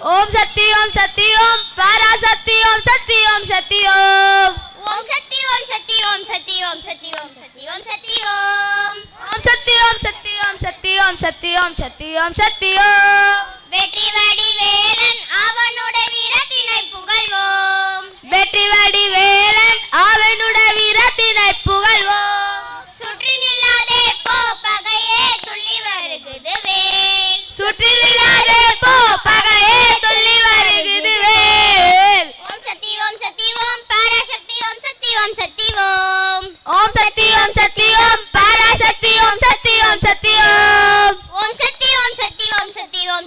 ஓம் சக்தி ஓம் சக்தி ஓம் பராசக்தி ஓம் சக்தி ஓம் சக்தி ஓம் ஓம் சக்தி ஓம் சக்தி ஓம் சக்தி ஓம் சக்தி ஓம் சக்தி ஓம் சக்தி ஓம் ஓம் சக்தி ஓம் சக்தி ஓம் சக்தி ஓம் சக்தி ஓம் சக்தி ஓம் சக்தி ஓம் வெற்றி வடிவேலன்